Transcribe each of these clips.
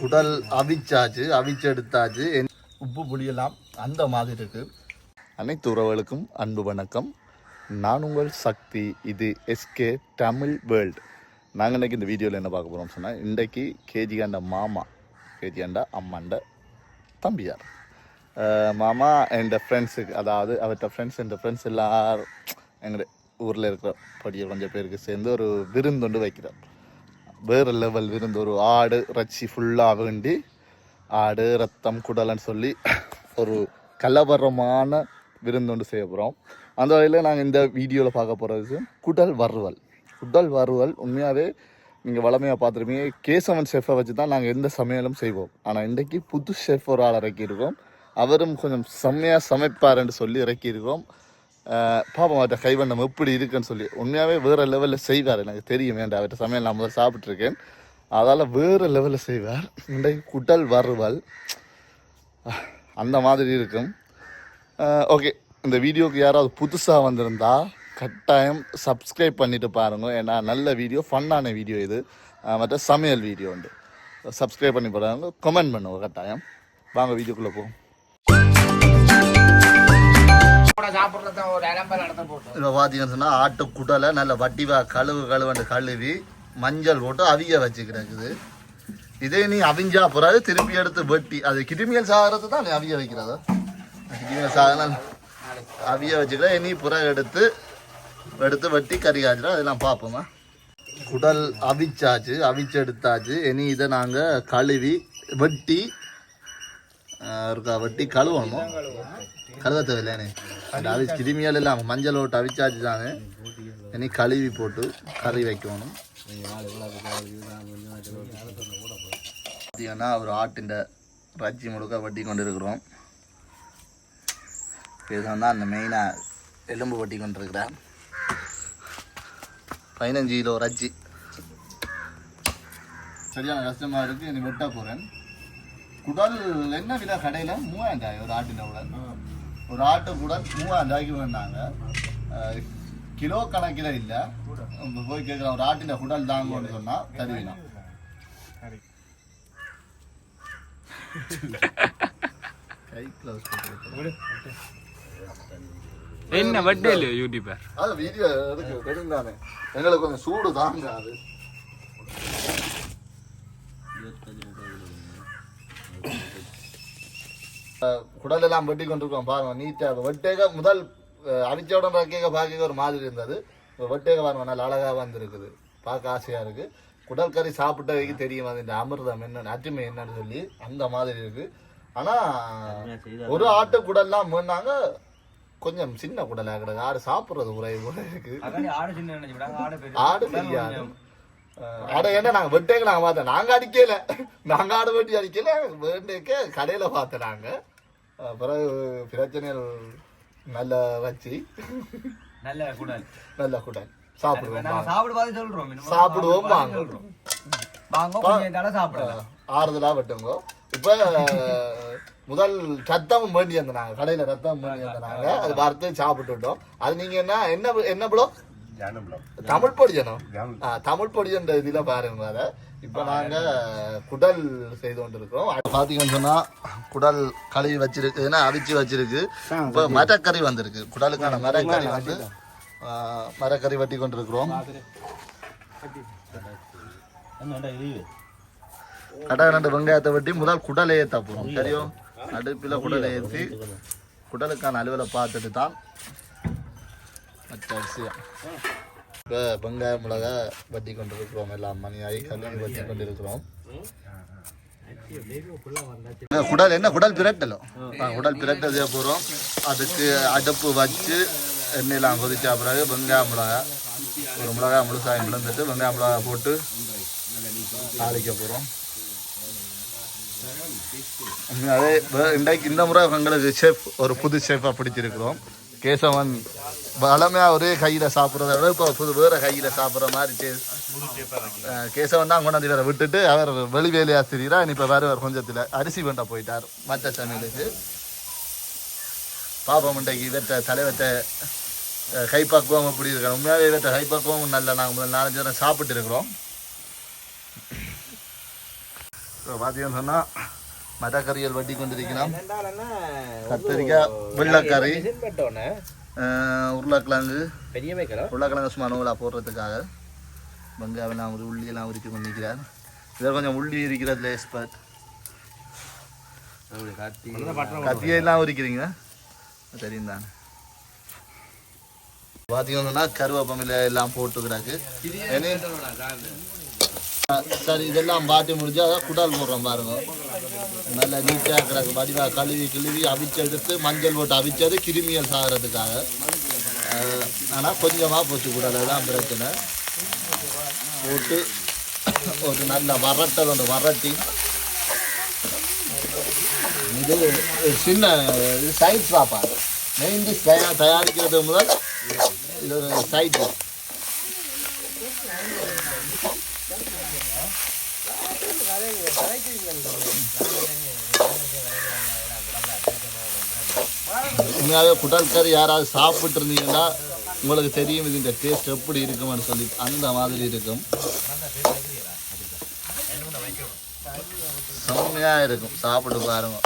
குடல் அவிச்சாச்சு அவிச்சு எடுத்தாச்சு என் உப்பு புளியெல்லாம் அந்த மாதிரி இருக்கு. அனைத்து உறவுகளுக்கும் அன்பு வணக்கம். நான் உங்கள் சக்தி இது எஸ்கே தமிழ் வேர்ல்டு. நாங்கள் இன்னைக்கு இந்த வீடியோவில் என்ன பார்க்க போகிறோம் சொன்னால் இன்றைக்கு கேஜிகாண்ட மாமா கேஜிகாண்ட அம்மாண்ட தம்பியார். மாமா என் ஃப்ரெண்ட்ஸுக்கு அதாவது அவர்கிட்ட ஃப்ரெண்ட்ஸ் என் ஃப்ரெண்ட்ஸ் எல்லாரும் எங்கள் ஊரில் இருக்கிற படிய கொஞ்சம் பேருக்கு சேர்ந்து ஒரு விருந்தொண்டு வைக்கிறார். வேறு லெவல் விருந்து. ஒரு ஆடு ரச்சி ஃபுல்லாக வேண்டி ஆடு ரத்தம் குடலன்னு சொல்லி ஒரு கலவரமான விருந்தொண்டு செய்ய போகிறோம் அந்த வகையில் நாங்கள் இந்த வீடியோவில் பார்க்க போகிறது குடல் வறுவல். குடல் வறுவல் உண்மையாகவே நீங்கள் வளமையாக பார்த்துருப்பீங்க. கேசவன் ஷெஃபை வச்சு தான் நாங்கள் எந்த சமையலும் செய்வோம். ஆனால் இன்றைக்கி புது ஷெஃப் ஒரு ஆள் இறக்கியிருக்கோம். அவரும் கொஞ்சம் செம்மையாக சமைப்பாருன்னு சொல்லி இறக்கியிருக்கோம். பாப்போம் அவர்கிட்ட கைவண்ணம் எப்படி இருக்குன்னு சொல்லி. உண்மையாகவே வேறு லெவலில் செய்வார். எனக்கு தெரியும் வேண்டாம் அவர்கிட்ட சமையல் நான் முதல்ல சாப்பிட்ருக்கேன் அதால் வேறு லெவலில் செய்வார். இன்றைக்கு குடல் வறுவல். அந்த மாதிரி இருக்கும். ஓகே இந்த வீடியோக்கு யாராவது புதுசாக வந்திருந்தா கட்டாயம் சப்ஸ்கிரைப் பண்ணிவிட்டு பாருங்கள் ஏன்னா நல்ல வீடியோ ஃபன்னான வீடியோ இது. மற்ற சமையல் வீடியோ உண்டு. சப்ஸ்கிரைப் பண்ணி பாருங்க கமெண்ட் பண்ணுவோம் கட்டாயம். வாங்க வீடியோக்குள்ளே போவோம். இப்போ பார்த்தீங்கன்னு சொன்னால் ஆட்டு குடலை நல்ல வட்டிவா கழுவு கழுவண்டு கழுவி மஞ்சள் போட்டு அவிய வச்சுக்கிறது இதே நீ அவிஞ்சா போறாது திருப்பி எடுத்து வெட்டி. அது கிருமியல் சாகிறது தான் நீ அவிய வைக்கிறதா. கிருமியல் சாகனால் அவிய வச்சுக்கிற இனி புறா எடுத்து எடுத்து வெட்டி கறி காய்ச்சிடும் அதெல்லாம் பார்ப்போமா. குடல் அவிச்சாச்சு அவிச்சு எடுத்தாச்சு இனி இதை நாங்கள் கழுவி வெட்டி இருக்கா வெட்டி கழுவணுமோ கழுவ தேவையில்லையானே அந்த அவி கிருமியால் எல்லாம் மஞ்சள் ஓட்டு அவிச்சாச்சு தானே இனி கழுவி போட்டு கறி வைக்கணும் பார்த்தீங்கன்னா ஒரு ஆட்டின் ரச்சி முழுக்க வெட்டி கொண்டு இருக்கிறோம் இதுதான் தான் அந்த மெயினாக எலும்பு வெட்டி கொண்டு இருக்கிறேன் பதினஞ்சு கிலோ ரச்சி சரியான கஷ்டமாக இருக்குது இனி வெட்ட போகிறேன் குடல் என்ன விலை கடையில்? மூவாயிரம் ரூபாய் ஒரு ஆட்டின் உடல் ஒரு ஆட்டு குடல் மூவாயிரம் ரூபாய்க்கு வேண்டாங்க அஹ், கிலோ கணக்கில் இல்லை. போய் கேட்குறோம் ஒரு ஆட்டின் குடல் தாங்கன்னு சொன்னால் தருவீனா கை க்ளவுஸ் என்ன வட்டேலு யூடியூபர் அது வீடியோ எங்களுக்கு கொஞ்சம் சூடு தாங்க அது. குடல் எல்லாம் வெட்டி கொண்டிருக்கோம் பாருங்க நீட்டாக வெட்டேக முதல் உடனே கேட்க பார்க்க ஒரு மாதிரி இருந்தது. வெட்டேக பாருங்க நல்ல அழகா வந்திருக்குது. பார்க்க ஆசையா இருக்கு. குடல் கறி சாப்பிட்டவைக்கு தெரியும் அது இந்த அமிர்தம் என்னன்னு அற்றுமை என்னன்னு சொல்லி. அந்த மாதிரி இருக்கு. ஆனா ஒரு ஆட்டு குடல்லாம் வேணாங்க கொஞ்சம் சின்ன குடலா கிடக்கு. ஆடு சாப்பிடுறது குறைவு போல இருக்கு. ஆடு ஆடு ஆடை என்ன நாங்க வெட்டேங்க நாங்க பார்த்தோம். நாங்க அடிக்கல. நாங்க ஆடு வெட்டி அடிக்கல. வேண்டேக்க கடையில பார்த்தோம் நாங்க. பிறகு பிரச்சனைகள் நல்ல வச்சு. நல்ல குடல். நல்ல குடல். சாப்பிடுவோம் நாங்க வாங்க. சாப்பிடு பார்த்து சொல்றோம் சாப்பிடுவோம் வாங்க. வாங்க சாப்பிடலாம். ஆறுதலா வெட்டுங்க. இப்ப முதல் ரத்தம் வேண்டி வந்தாங்க கடையில ரத்தம் வேண்டி வந்தாங்க அது பார்த்து சாப்பிட்டுட்டோம். அது நீங்க என்ன என்ன என்ன ப்ளோ தமிழ் பொடிஜனம் ஆ, தமிழ் பொடிஜன்ற இதுல பாருங்க அத இப்ப நாங்க குடல் செய்து கொண்டிருக்கிறோம் பாத்தீங்கன்னு சொன்னா குடல் கழுவி வச்சிருக்குன்னா அவிச்சு வச்சிருக்கு இப்ப மரக்கறி வந்திருக்கு குடலுக்கான மரக்கறி வந்து மரக்கறி வெட்டி கொண்டிருக்கிறோம் கடை ரெண்டு வெங்காயத்தை வெட்டி முதல் குடலை ஏற்ற போகிறோம் சரியோ அடுப்பில் குடலை ஏற்றி குடலுக்கான அலுவலை பார்த்துட்டு தான் விஷயம் இப்போ வெங்காயம் மிளகா வெட்டி கொண்டிருக்கிறோம். எல்லாம் மணியாகி கல்வி வெட்டி கொண்டிருக்கிறோம். என்ன குடல் என்ன குடல் பிரட்டலோ? ஆ, குடல் பிரட்ட போகிறோம் அதுக்கு அடுப்பு வச்சு எண்ணெயெல்லாம் கொதிச்ச பிறகு வெங்காயம் மிளகா ஒரு மிளகா முழுசாயம் விழுந்துட்டு வெங்காயம் மிளகா போட்டு தாளிக்க போகிறோம் அதே இன்றைக்கு இந்த முறை எங்களுக்கு ஷெஃப் ஒரு புது ஷெஃபாக பிடிச்சிருக்கிறோம். கேசவன் வளமையாக ஒரே கையில் சாப்பிட்றத விட இப்போ புது வேறு கையில் சாப்பிட்ற மாதிரி கேசவன் தான் கொண்டாந்து வேற விட்டுட்டு அவர் வெளி வேலை ஆசிரியரா இப்போ வேறு ஒரு கொஞ்சத்தில். அரிசி பண்ண போயிட்டார். மற்ற சமையலுக்கு. பாப்பா இன்றைக்கு இவற்ற தலைவற்ற அஹ், கைப்பக்குவம் இப்படி இருக்காங்க உண்மையாகவே இவற்ற கைப்பக்குவம் நல்ல நாங்கள் முதல் நாலஞ்சு நேரம் சாப்பிட்டு இருக்கிறோம். இப்போ பார்த்தீங்கன்னு சொன்னால் மரக்கறிகள் வட்டி கொண்டிருக்கிறோம் கத்தரிக்காய் வெள்ளக்கறி. உருளைக்கிழங்கு. பெரிய உருளைக்கிழங்கு சும்மா நூலாக போடுறதுக்காக. வெங்காயம்லாம் ஒரு உள்ளியெல்லாம் உரித்து கொண்டிருக்கிறார் இதில் கொஞ்சம் உள்ளி இருக்கிறதுல எக்ஸ்பர்ட் கத்தியெல்லாம் உரிக்கிறீங்க தெரியும் தானே. பார்த்தீங்கன்னா கருவேப்பமில்லை எல்லாம் போட்டுக்கிறாக்கு. சரி இதெல்லாம் பாட்டி முடிஞ்சு அதான் குடால் போடுறோம் பாருங்க. நல்லா நீட்டாக கிடக்கு. வடிவாக கழுவி கிழுவி அவிச்சு எடுத்து மஞ்சள் போட்டு அவிச்சது கிருமியல் சாகிறதுக்காக. ஆனால் கொஞ்சமாக போச்சு குடால் அதுதான் பிரச்சனை. போட்டு ஒரு நல்ல வரட்டல் ஒன்று வரட்டி இது சின்ன இது சைட் சாப்பாடு மெயின் டிஷ் தயா தயாரிக்கிறது முதல் இது ஒரு சைட் உண்மையாகவே குடல் கறி யாராவது சாப்பிட்டு இருந்தீங்கன்னா உங்களுக்கு தெரியும் இதுன்ற டேஸ்ட் எப்படி இருக்கும்னு சொல்லி அந்த மாதிரி இருக்கும். செம்மையாக இருக்கும். சாப்பிட்டு பாருங்க.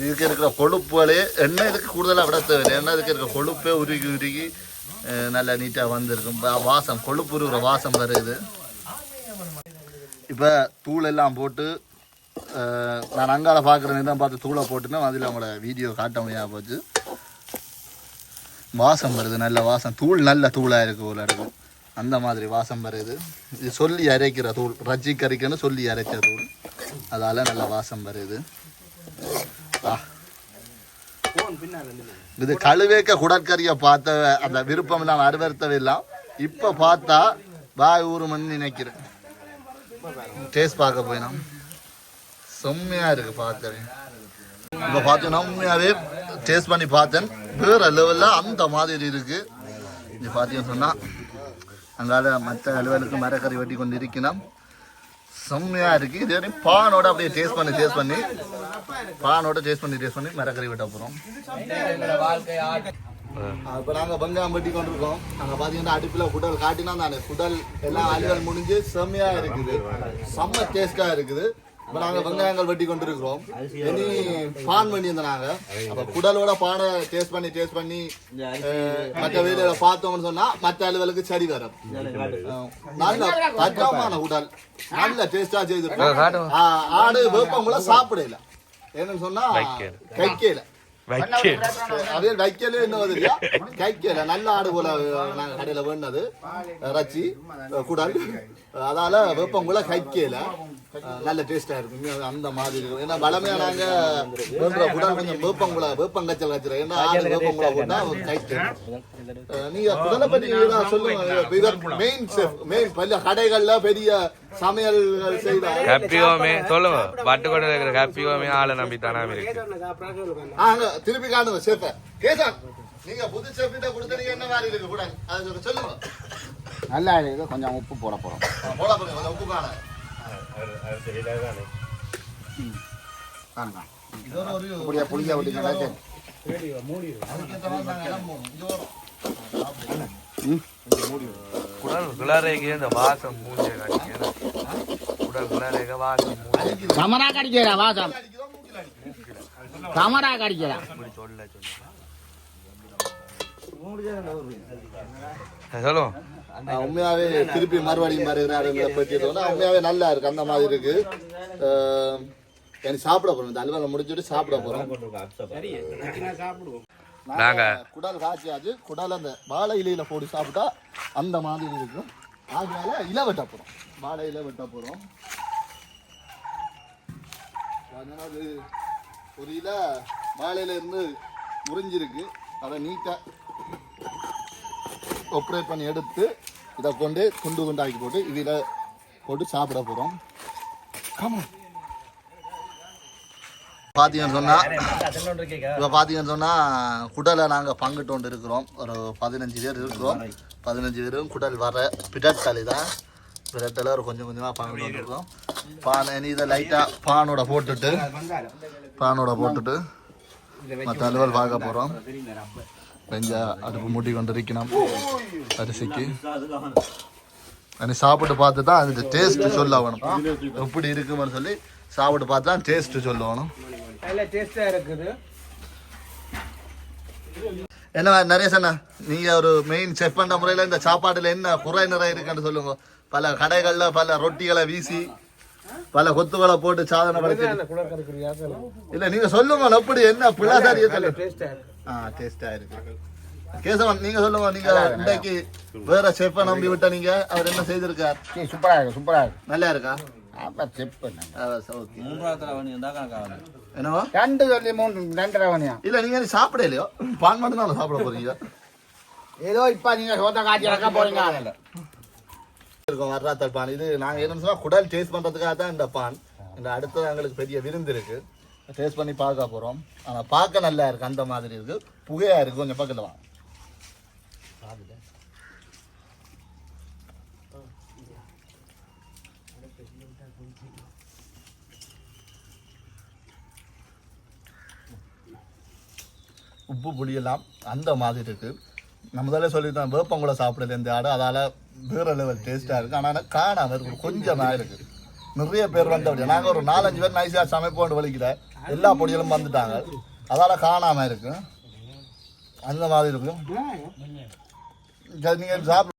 இதுக்கு இருக்கிற கொழுப்புகளே எண்ணெய் இதுக்கு கூடுதலாக விட தேவையில்லை. ஏன்னா இதுக்கு இருக்கிற கொழுப்பே உருகி உருகி நல்லா நீட்டாக வந்திருக்கும். வாசம் கொழுப்பு இருக்கிற வாசம் வருது இப்போ தூள் எல்லாம் போட்டு நான் அங்கால பார்க்குறேன் நேரம் பார்த்து தூளை போட்டுனா அதில் அவங்களோட வீடியோ காட்ட முடியாம போச்சு. வாசம் வருது நல்ல வாசம். தூள் நல்ல தூளாக இருக்குது ஒரு இடத்துல அந்த மாதிரி வாசம் வருது. இது சொல்லி அரைக்கிற தூள் ரஜ்ஜி கறிக்கன்னு சொல்லி அரைக்கிற தூள். அதால் நல்ல வாசம் வருது. இது கழுவேக்க குடற்கறியை பார்த்த அந்த விருப்பம் எல்லாம் அருவறுத்தவே இல்லை. இப்போ பார்த்தா வாய் ஊறுமன்னு நினைக்கிறேன். டேஸ்ட் பார்க்க போயினோம் செம்மையாக இருக்குது பார்த்தேன் இப்போ பார்த்தீங்கன்னா உண்மையாகவே டேஸ்ட் பண்ணி பார்த்தேன் வேற லெவலில் அந்த மாதிரி இருக்குது இது பார்த்தீங்கன்னு சொன்னால் அங்கால மற்ற அலுவலுக்கு மரக்கறி வெட்டி கொண்டு இருக்கணும் செம்மையாக இருக்குது இது வரையும் பானோட அப்படியே டேஸ்ட் பண்ணி டேஸ்ட் பண்ணி பானோட டேஸ்ட் பண்ணி டேஸ்ட் பண்ணி மரக்கறி வெட்ட போகிறோம் இப்போ நாங்கள் பங்காம் வெட்டி கொண்டிருக்கோம். நாங்கள் பார்த்தீங்கன்னா அடுப்பில் குடல் காட்டினா தானே குடல் எல்லாம் அலுவல் முடிஞ்சு செம்மையாக இருக்குது. செம்ம டேஸ்ட்டாக இருக்குது. இப்போ நாங்கள் வெங்காயங்கள் வெட்டி கொண்டிருக்கிறோம். இனி பான் பண்ணியிருந்தோம் நாங்கள் அப்போ குடலோட பானை டேஸ்ட் பண்ணி டேஸ்ட் பண்ணி மற்ற வீடியோல பார்த்தோம்னு சொன்னால் மற்ற அலுவலுக்கு சரி வரும். நல்ல தக்கமான குடல் நல்ல டேஸ்ட்டாக செய்திருக்கோம். ஆ, ஆடு வேப்பங்குள்ள சாப்பிடல. என்னன்னு சொன்னா கைக்கல வைக்க அதே கைக்கல என்ன வருதுயா கைக்கல நல்ல ஆடு போல நாங்க கடையில வேண்டது இறைச்சி குடல். அதால வேப்பங்குள்ள கைக்கல நல்ல டேஸ்டா இருக்கும். அந்த மாதிரி இருக்கும். ஏன்னா வளமையா நாங்க வேண்டுற குடல் கொஞ்சம் வேப்பங்குள்ள வேப்பங்கச்சல் வச்சிருக்கோம். ஏன்னா ஆடு வேப்பங்குள்ள போட்டா கைக்கல நீங்க குடலை பத்தி சொல்லுங்க. இவர் மெயின் செஃப் மெயின் பல கடைகள்ல பெரிய சமையல்கள் செய்த சொல்லுங்க. வட்டுக்கோட்டை இருக்கிற கப்பியோமே ஆளை நம்பி தானாம இருக்கு ஆங்க திருப்பி காணுங்க சேஃப கேசன் நீங்க புது செஃப் கிட்ட கொடுத்தீங்க என்ன மாதிரி இருக்கு? கூட அது சொல்லுங்க. சொல்லுங்க நல்லா கொஞ்சம் உப்பு போட உப்பு காண காணுங்க. இதோட ஒரு இப்படியே வாசம் மூஞ்ச கமரா கடிக்கிறா வாசம். கமரா கடிக்கிறா. இப்படி சொல்ல சொல்ல. சொல்லுவோம் உண்மையாவே திருப்பி மறுபடியும் வருகிறாருங்கிற பற்றி சொன்னா உண்மையாவே நல்லா இருக்கு அந்த மாதிரி இருக்கு. எனக்கு சாப்பிட போறோம். இந்த அலுவலை முடிச்சுட்டு சாப்பிட போறோம். நாங்க குடல் காய்ச்சியாச்சு. குடல் அந்த வாழை இலையில போட்டு சாப்பிட்டா அந்த மாதிரி இருக்கும். அதனால இலை வெட்ட போறோம். வாழை இலை வெட்ட போறோம். அதனால அது ஒரு இலை வாழையில இருந்து முறிஞ்சிருக்கு. அதை நீட்டா ஒப்ரேட் பண்ணி எடுத்து இதை கொண்டு குண்டு குண்டாக்கி போட்டு இதில் போட்டு சாப்பிட போகிறோம் ஆமாம் பார்த்தீங்கன்னு சொன்னால் இப்போ பார்த்தீங்கன்னு சொன்னால் குடலை நாங்கள் பங்கிட்டு கொண்டு இருக்கிறோம். ஒரு பதினஞ்சு பேர் இருக்கிறோம். பதினஞ்சு பேரும் குடல் வர பிடட்டலி தான். பிடட்டல ஒரு கொஞ்சம் கொஞ்சமாக பங்கிட்டு வந்துருக்கோம் பானை இனி இதை லைட்டாக பானோட போட்டுட்டு பானோட போட்டுட்டு மற்ற அலுவல் பார்க்க போகிறோம் வெஞ்சா அடுப்பு மூட்டி கொண்டு இருக்கணும் அரிசிக்கு. நீ சாப்பிட்டு பார்த்து தான் அது டேஸ்ட் சொல்ல வேணும் எப்படி இருக்குன்னு சொல்லி சாப்பிட்டு பார்த்து தான் டேஸ்ட் இருக்குது. என்ன நரேஷ் அண்ணா நீங்க ஒரு மெயின் செஃப் பண்ற முறையில இந்த சாப்பாடுல என்ன குறை நிறை இருக்குன்னு சொல்லுங்க. பல கடைகள்ல பல ரொட்டிகளை வீசி பல கொத்துகளை போட்டு சாதனை படுத்தி இல்ல. நீங்க சொல்லுங்க எப்படி என்ன பிளாசாரிய ஆ டேஸ்டா இருக்கு கேசவன் நீங்க சொல்லுங்க நீங்க இன்றைக்கு வேற செஃப்பை நம்பி விட்ட நீங்க அவர் என்ன செய்திருக்கார் சூப்பரா இருக்கு சூப்பரா இருக்கு நல்லா இருக்கா என்னவா ரெண்டு சொல்லி மூணு ரெண்டரை மணியா இல்ல நீங்க சாப்பிடலையோ பான் மட்டும் தான் சாப்பிட போறீங்க ஏதோ இப்ப நீங்க சோத்த காட்சி இறக்க போறீங்க அதில் இருக்கும் வர்றாத்தல் பான் இது நாங்க என்ன சொன்னா குடல் டேஸ்ட் பண்றதுக்காக தான் இந்த பான் இந்த அடுத்தது எங்களுக்கு பெரிய விருந்து இருக்கு டேஸ்ட் பண்ணி பார்க்க போறோம். ஆனா பார்க்க நல்லா இருக்கு. அந்த மாதிரி இருக்கு. புகையா இருக்கு. கொஞ்சம் பக்கத்துல வாங்க. உப்பு புளியெல்லாம் அந்த மாதிரி இருக்கு. நம்ம முதல்ல சொல்லிட்டோம் வேப்பங்குளம் சாப்பிடல இந்த ஆடு. அதால வேற லெவல் டேஸ்டா இருக்கு. ஆனா காணாம இருக்கு. கொஞ்சமா இருக்கு. நிறைய பேர் வந்து அப்படி நாங்க ஒரு நாலஞ்சு பேர் நைஸா சமைப்போண்டு வலிக்கல எல்லா பொடிகளும் வந்துட்டாங்க. அதால காணாம இருக்கு. அந்த மாதிரி இருக்கு. சரி, நீங்க சாப்பிட